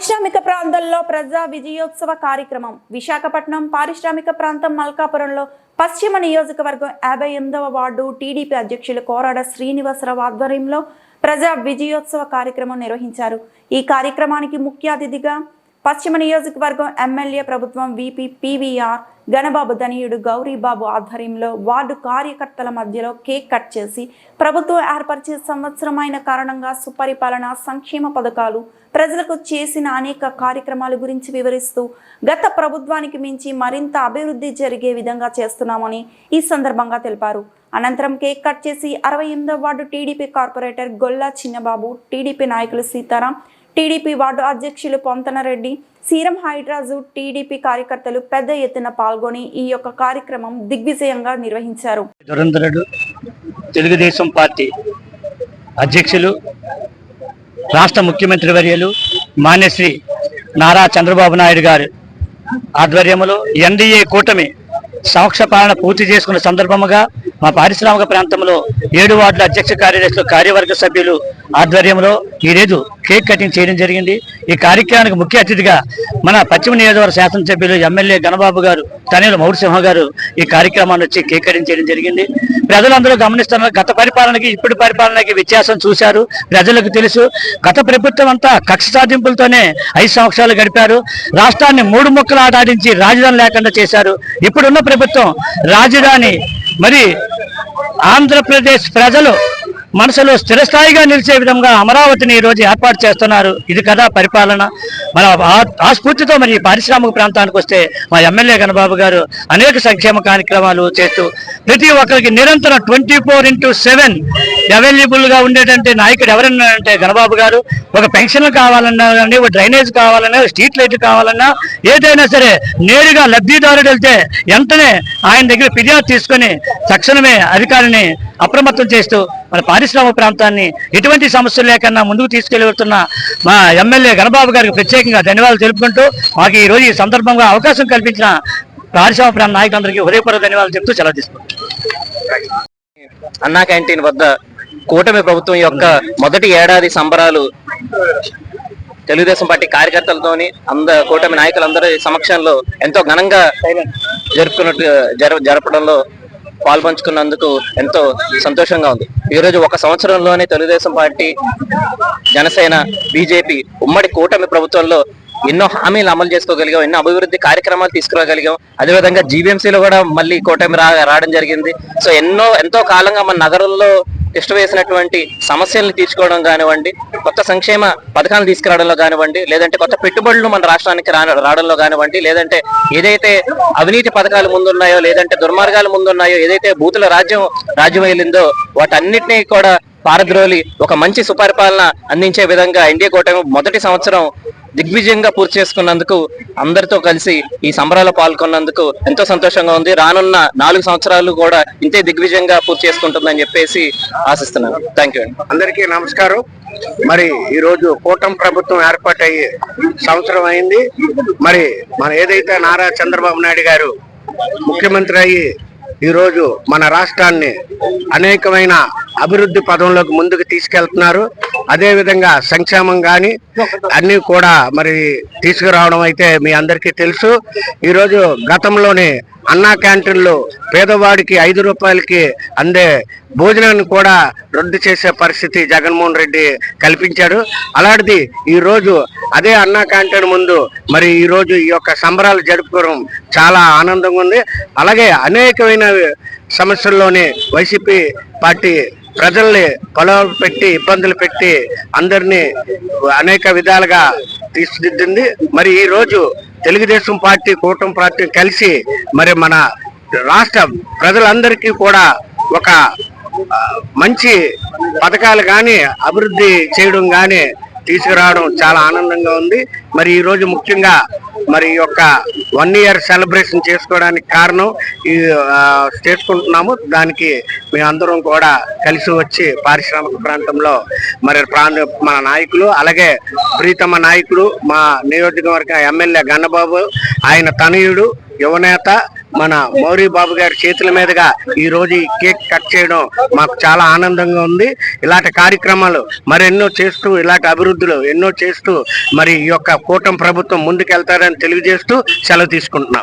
పారిశ్రామిక ప్రాంతంలో ప్రజా విజయోత్సవ కార్యక్రమం. విశాఖపట్నం పారిశ్రామిక ప్రాంతం మల్కాపురంలో పశ్చిమ నియోజకవర్గం యాభై ఎనిమిదవ వార్డు టీడీపీ అధ్యక్షులు కోరాడ శ్రీనివాసరావు ఆధ్వర్యంలో ప్రజా విజయోత్సవ కార్యక్రమం నిర్వహించారు. ఈ కార్యక్రమానికి ముఖ్య అతిథిగా పశ్చిమ నియోజకవర్గం ఎమ్మెల్యే ప్రభుత్వం విపి పీవీఆర్ గణబాబు ధనీయుడు గౌరీబాబు ఆధ్వర్యంలో వార్డు కార్యకర్తల మధ్యలో కేక్ కట్ చేసి ప్రభుత్వం ఏర్పరిచే సంవత్సరమైన కారణంగా సుపరిపాలన సంక్షేమ పథకాలు ప్రజలకు చేసిన అనేక కార్యక్రమాల గురించి వివరిస్తూ గత ప్రభుత్వానికి మించి మరింత అభివృద్ధి జరిగే విధంగా చేస్తున్నామని ఈ సందర్భంగా తెలిపారు. అనంతరం కేక్ కట్ చేసి అరవై ఎనిమిదవ ward TDP corporator Golla Chinnababu TDP నాయకులు సీతారాం టీడీపీ వార్డు అధ్యక్షులు పొంతనరెడ్డి సీరం హైడ్రాజు టీడీపీ కార్యకర్తలు పెద్ద ఎత్తున పాల్గొని ఈ యొక్క కార్యక్రమం దిగ్విజయంగా నిర్వహించారు. దురంధరుడు తెలుగుదేశం పార్టీ అధ్యక్షులు రాష్ట్ర ముఖ్యమంత్రి వర్యులు మాన్యశ్రీ నారా చంద్రబాబు నాయుడు గారు ఆధ్వర్యంలో ఎన్డీఏ కూటమి సమక్ష పాలన పూర్తి చేసుకున్న సందర్భముగా మా పారిశ్రామిక ప్రాంతంలో ఏడు వార్డుల అధ్యక్ష కార్యదర్శులు కార్యవర్గ సభ్యులు ఆధ్వర్యంలో ఈరోజు కేక్ కటింగ్ చేయడం జరిగింది. ఈ కార్యక్రమానికి ముఖ్య అతిథిగా మన పశ్చిమ నియోజకవర్గ శాసనసభ్యులు ఎమ్మెల్యే గణబాబు గారు తనేలు మౌడిసింహ గారు ఈ కార్యక్రమాన్ని వచ్చి కేక్ కటింగ్ చేయడం జరిగింది. ప్రజలందరూ గమనిస్తున్నారు గత పరిపాలనకి ఇప్పుడు పరిపాలనకి వ్యత్యాసం చూశారు. ప్రజలకు తెలుసు గత ప్రభుత్వం అంతా కక్ష సాధింపులతోనే ఐదు సంవత్సరాలు గడిపారు. రాష్ట్రాన్ని మూడు ముక్కలు ఆటాడించి రాజధాని లేకుండా చేశారు. ఇప్పుడున్న ప్రభుత్వం రాజధాని మరి ఆంధ్రప్రదేశ్ ప్రజలు మనసులో స్థిరస్థాయిగా నిలిచే విధంగా అమరావతిని ఈరోజు రోజు ఏర్పాటు చేస్తున్నారు. ఇది కదా పరిపాలన. మన ఆ- స్ఫూర్తితో మరి ఈ పారిశ్రామిక ప్రాంతానికి వస్తే మా ఎమ్మెల్యే గణబాబు గారు అనేక సంక్షేమ కార్యక్రమాలు చేస్తూ ప్రతి ఒక్కరికి నిరంతరం ట్వంటీ ఫోర్ ఇంటూ సెవెన్ అవైలబుల్గా ఉండేటువంటి నాయకుడు ఎవరన్నా అంటే గణబాబు గారు ఒక పెన్షన్ కావాలన్నా కానీ ఒక డ్రైనేజ్ కావాలన్నా స్ట్రీట్ లైట్ కావాలన్నా ఏదైనా సరే నేరుగా లబ్ధిదారుడు వెళ్తే వెంటనే ఆయన దగ్గర ఫిర్యాదు తీసుకొని తక్షణమే అధికారిని అప్రమత్తం చేస్తూ మన పారిశ్రామిక ప్రాంతాన్ని ఎటువంటి సమస్యలు లేకుండా ముందుకు తీసుకెళ్తున్న మా ఎమ్మెల్యే గణబాబు గారికి ప్రత్యేకంగా ధన్యవాదాలు తెలుపుకుంటూ మాకు ఈ రోజు ఈ సందర్భంగా అవకాశం కల్పించిన పారిశ్రామిక ప్రాంత నాయకులందరికీ హృదయపూర్వక ధన్యవాదాలు చెప్తూ సెలవు తీసుకుంటాం అన్నా క్యాంటీన్ వద్ద కూటమి ప్రభుత్వం యొక్క మొదటి ఏడాది సంబరాలు తెలుగుదేశం పార్టీ కార్యకర్తలతోని అంద కూటమి నాయకులందరి సమక్షంలో ఎంతో ఘనంగా జరుపుకున్నట్టు జర జరపడంలో పాల్పంచుకున్నందుకు ఎంతో సంతోషంగా ఉంది. ఈ రోజు ఒక సంవత్సరంలోనే తెలుగుదేశం పార్టీ జనసేన బీజేపీ ఉమ్మడి కూటమి ప్రభుత్వంలో ఎన్నో హామీలు అమలు చేసుకోగలిగాం ఎన్నో అభివృద్ధి కార్యక్రమాలు తీసుకురాగలిగాం. అదేవిధంగా జీవీఎంసీలో కూడా మళ్ళీ కూటమి రా రావడం జరిగింది. సో ఎన్నో ఎంతో కాలంగా మన నగరంలో ఇష్ట వేసినటువంటి సమస్యలను తీర్చుకోవడం కానివ్వండి కొత్త సంక్షేమ పథకాలు తీసుకురావడంలో కానివ్వండి లేదంటే కొత్త పెట్టుబడులు మన రాష్ట్రానికి రా రావడంలో కానివ్వండి లేదంటే ఏదైతే అవినీతి పథకాలు ముందున్నాయో లేదంటే దుర్మార్గాలు ముందున్నాయో ఏదైతే బూతుల రాజ్యం రాజ్యం వెళ్ళిందో వాటన్నిటినీ కూడా పారద్రోలి ఒక మంచి సుపరిపాలన అందించే విధంగా ఎన్డీఏ కూటమి మొదటి సంవత్సరం దిగ్విజయంగా పూర్తి చేసుకున్నందుకు అందరితో కలిసి ఈ సంబరాల్లో పాల్గొన్నందుకు ఎంతో సంతోషంగా ఉంది. రానున్న నాలుగు సంవత్సరాలు కూడా ఇంతే దిగ్విజయంగా పూర్తి చేసుకుంటుందని చెప్పేసి ఆశిస్తున్నాను. థ్యాంక్ యూ అందరికీ నమస్కారం. మరి ఈ రోజు కూటమి ప్రభుత్వం ఏర్పాటయ్యి సంవత్సరం అయింది. మరి మన ఏదైతే నారా చంద్రబాబు నాయుడు గారు ముఖ్యమంత్రి అయ్యి ఈరోజు మన రాష్ట్రాన్ని అనేకమైన అభివృద్ధి పదంలోకి ముందుకు తీసుకెళ్తున్నారు. అదేవిధంగా సంక్షేమం కానీ అన్ని కూడా మరి తీసుకురావడం అయితే మీ అందరికీ తెలుసు. ఈరోజు గతంలోనే అన్నా క్యాంటీన్లు పేదవాడికి ఐదు రూపాయలకి అందే భోజనాన్ని కూడా రద్దు చేసే పరిస్థితి జగన్మోహన్ రెడ్డి కల్పించాడు. అలాంటిది ఈరోజు అదే అన్నా క్యాంటీన్ ముందు మరి ఈరోజు ఈ యొక్క సంబరాలు జరుపుకోవడం చాలా ఆనందంగా ఉంది. అలాగే అనేకమైన సమస్యల్లోనే వైసీపీ పార్టీ ప్రజల్ని పొలం పెట్టి ఇబ్బందులు పెట్టి అందరినీ అనేక విధాలుగా తీర్చిదిద్దింది. మరి ఈ రోజు తెలుగుదేశం పార్టీ కూటమి పార్టీ కలిసి మరి మన రాష్ట్ర ప్రజలందరికీ కూడా ఒక మంచి పథకాలు కానీ అభివృద్ధి చేయడం కానీ తీసుకురావడం చాలా ఆనందంగా ఉంది. మరి ఈరోజు ముఖ్యంగా మరి ఈ యొక్క వన్ ఇయర్ సెలబ్రేషన్ చేసుకోవడానికి కారణం ఈ చేసుకుంటున్నాము. దానికి మేమందరం కూడా కలిసి వచ్చి పారిశ్రామిక ప్రాంతంలో మరి ప్రాంత మన నాయకులు అలాగే ప్రీతమ నాయకుడు మా నియోజకవర్గ ఎమ్మెల్యే గన్నబాబు ఆయన తనయుడు యువనేత మన మౌరీ బాబు గారి చేతుల మీదుగా ఈ రోజు ఈ కేక్ కట్ చేయడం మాకు చాలా ఆనందంగా ఉంది. ఇలాంటి కార్యక్రమాలు మరెన్నో చేస్తూ ఇలాంటి అభివృద్ధులు ఎన్నో చేస్తూ మరి ఈ యొక్క కూటమి ప్రభుత్వం ముందుకెళ్తారని తెలియజేస్తూ సెలవు తీసుకుంటున్నాం.